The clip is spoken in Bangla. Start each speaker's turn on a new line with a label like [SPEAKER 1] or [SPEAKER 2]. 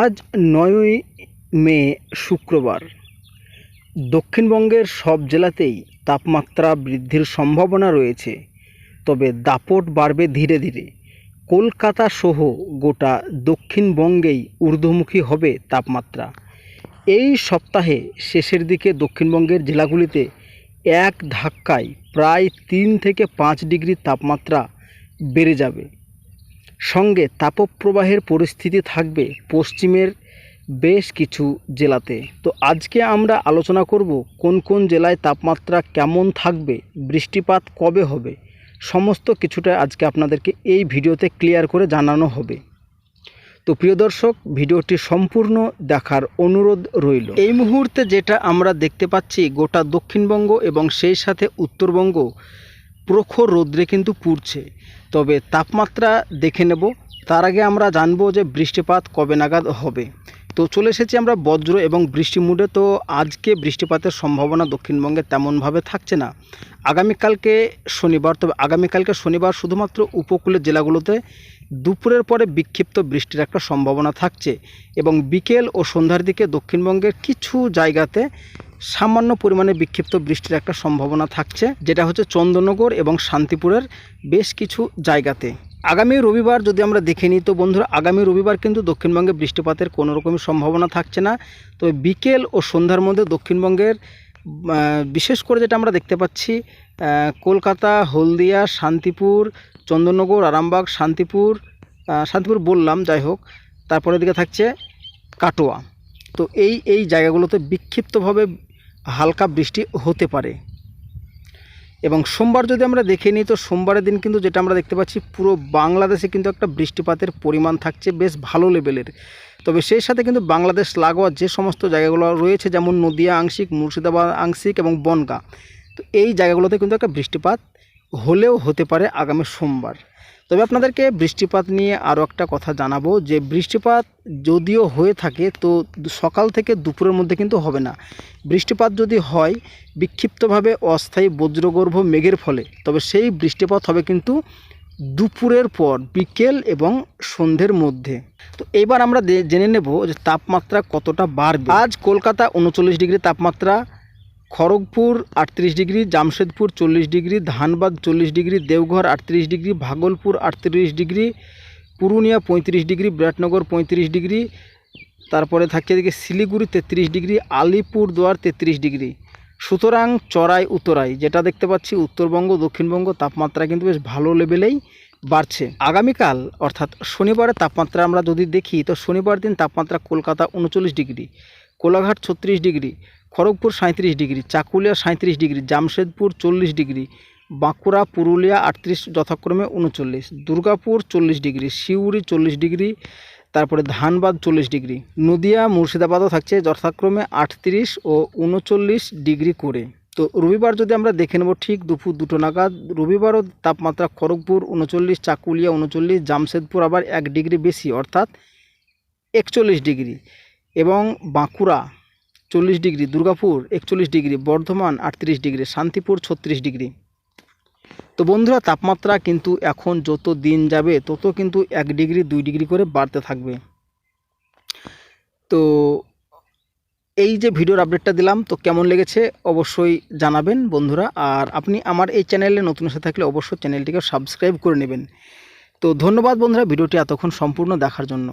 [SPEAKER 1] আজ নয়ই মে, শুক্রবার। দক্ষিণবঙ্গের সব জেলাতেই তাপমাত্রা বৃদ্ধির সম্ভাবনা রয়েছে, তবে দাপট বাড়বে ধীরে ধীরে। কলকাতা সহ গোটা দক্ষিণবঙ্গেই ঊর্ধ্বমুখী হবে তাপমাত্রা। এই সপ্তাহে শেষের দিকে দক্ষিণবঙ্গের জেলাগুলিতে এক ধাক্কায় প্রায় তিন থেকে পাঁচ ডিগ্রি তাপমাত্রা বেড়ে যাবে। সঙ্গে তাপপ্রবাহের পরিস্থিতি থাকবে পশ্চিমের বেশ কিছু জেলাতে। তো আজকে আমরা আলোচনা করব কোন কোন জেলায় তাপমাত্রা কেমন থাকবে, বৃষ্টিপাত কবে হবে, সমস্ত কিছুটা আজকে আপনাদেরকে এই ভিডিওতে ক্লিয়ার করে জানানো হবে। তো প্রিয় দর্শক, ভিডিওটি সম্পূর্ণ দেখার অনুরোধ রইল। এই মুহূর্তে যেটা আমরা দেখতে পাচ্ছি, গোটা দক্ষিণবঙ্গ এবং সেই সাথে উত্তরবঙ্গ প্রখর রৌদ্রে কিন্তু পুড়ছে। তবে তাপমাত্রা দেখে নেব। তার আগে আমরা জানব যে বৃষ্টিপাত কবে নাগাদ হবে। তো চলে এসেছি আমরা বজ্র এবং বৃষ্টি মুডে। তো আজকে বৃষ্টিপাতের সম্ভাবনা দক্ষিণবঙ্গে তেমনভাবে থাকছে না। আগামীকালকে শনিবার, তবে আগামীকালকে শনিবার শুধুমাত্র উপকূলের জেলাগুলোতে দুপুরের পরে বিক্ষিপ্ত বৃষ্টির একটা সম্ভাবনা থাকছে। এবং বিকেল ও সন্ধ্যার দিকে দক্ষিণবঙ্গের কিছু জায়গাতে সামান্য পরিমাণে বিক্ষিপ্ত বৃষ্টির একটা সম্ভাবনা থাকছে, যেটা হচ্ছে চন্দননগর এবং শান্তিপুরের বেশ কিছু জায়গাতে। আগামী রবিবার যদি আমরা দেখে নিই, তো বন্ধুরা, আগামী রবিবার কিন্তু দক্ষিণবঙ্গে বৃষ্টিপাতের কোনো রকমের সম্ভাবনা থাকছে না। তবে বিকেল ও সন্ধ্যার মধ্যে দক্ষিণবঙ্গের বিশেষ করে যেটা আমরা দেখতে পাচ্ছি কলকাতা, হলদিয়া, শান্তিপুর, চন্দননগর, আরামবাগ, শান্তিপুর শান্তিপুর বললাম, যাই হোক, তারপরের দিকে থাকছে কাটোয়া। তো এই এই জায়গাগুলোতে বিক্ষিপ্তভাবে হালকা বৃষ্টি হতে পারে। এবং সোমবার যদি আমরা দেখে নিই, তো সোমবারের দিন কিন্তু যেটা আমরা দেখতে পাচ্ছি, পুরো বাংলাদেশে কিন্তু একটা বৃষ্টিপাতের পরিমাণ থাকছে বেশ ভালো লেভেলের। তবে সেই সাথে কিন্তু বাংলাদেশ লাগোয়া যে সমস্ত জায়গাগুলো রয়েছে, যেমন নদিয়া আংশিক, মুর্শিদাবাদ আংশিক এবং বনগা, তো এই জায়গাগুলোতে কিন্তু একটা বৃষ্টিপাত হলেও হতে পারে আগামী সোমবার। তবে আপনাদেরকে বৃষ্টিপাত নিয়ে আরও একটা কথা জানাব যে বৃষ্টিপাত যদিও হয়ে থাকে, তো সকাল থেকে দুপুরের মধ্যে কিন্তু হবে না। বৃষ্টিপাত যদি হয়, বিক্ষিপ্তভাবে অস্থায়ী বজ্রগর্ভ মেঘের ফলে, তবে সেই বৃষ্টিপাত হবে কিন্তু দুপুরের পর, বিকেল এবং সন্ধ্যের মধ্যে। তো এবার আমরা জেনে নেব যে তাপমাত্রা কতটা বাড়বে। আজ কলকাতা উনচল্লিশ ডিগ্রি তাপমাত্রা খড়গপুর আটত্রিশ ডিগ্রি, জামশেদপুর চল্লিশ ডিগ্রি, ধানবাদ চল্লিশ ডিগ্রি, দেওঘর আটত্রিশ ডিগ্রি, ভাগলপুর আটত্রিশ ডিগ্রি, পুরুলিয়া পঁয়ত্রিশ ডিগ্রি, বিরাটনগর পঁয়ত্রিশ ডিগ্রি, তারপরে থাকছে এদিকে শিলিগুড়ি তেত্রিশ ডিগ্রি, আলিপুরদুয়ার তেত্রিশ ডিগ্রি। সুতরাং চড়াই উত্তরাই যেটা দেখতে পাচ্ছি উত্তরবঙ্গ, দক্ষিণবঙ্গ, তাপমাত্রা কিন্তু বেশ ভালো লেভেলেই বাড়ছে। আগামীকাল, অর্থাৎ শনিবারের তাপমাত্রা আমরা যদি দেখি, তো শনিবার দিন তাপমাত্রা কলকাতা উনচল্লিশ ডিগ্রি, কোলাঘাট ছত্রিশ ডিগ্রি খড়গপুর সাঁত্রিশ ডিগ্রি, চাকুলিয়া সাঁত্রিশ ডিগ্রি, জামশেদপুর চল্লিশ ডিগ্রি, বাঁকুড়া, পুরুলিয়া আটত্রিশ, যথাক্রমে উনচল্লিশ, দুর্গাপুর চল্লিশ ডিগ্রি সিউড়ি চল্লিশ ডিগ্রি, তারপরে ধানবাদ চল্লিশ ডিগ্রি, নদিয়া, মুর্শিদাবাদও থাকছে যথাক্রমে আটত্রিশ ও উনচল্লিশ ডিগ্রি করে। তো রবিবার যদি আমরা দেখে নেব ঠিক দুপুর দুটো নাগাদ, রবিবারও তাপমাত্রা খড়গপুর উনচল্লিশ, চাকুলিয়া উনচল্লিশ, জামশেদপুর আবার এক ডিগ্রি বেশি, অর্থাৎ একচল্লিশ ডিগ্রি এবং বাঁকুড়া চল্লিশ ডিগ্রি, দুর্গাপুর একচল্লিশ ডিগ্রি, বর্ধমান আটত্রিশ ডিগ্রি, শান্তিপুর ছত্রিশ ডিগ্রি। তো বন্ধুরা, তাপমাত্রা কিন্তু এখন যত দিন যাবে, তত কিন্তু এক ডিগ্রি, দুই ডিগ্রি করে বাড়তে থাকবে। তো এই যে ভিডিওর আপডেটটা দিলাম, তো কেমন লেগেছে অবশ্যই জানাবেন বন্ধুরা। আর আপনি আমার এই চ্যানেলে নতুন এসে থাকলে অবশ্যই চ্যানেলটিকে সাবস্ক্রাইব করে নেবেন। তো ধন্যবাদ বন্ধুরা, ভিডিওটি এতক্ষণ সম্পূর্ণ দেখার জন্য।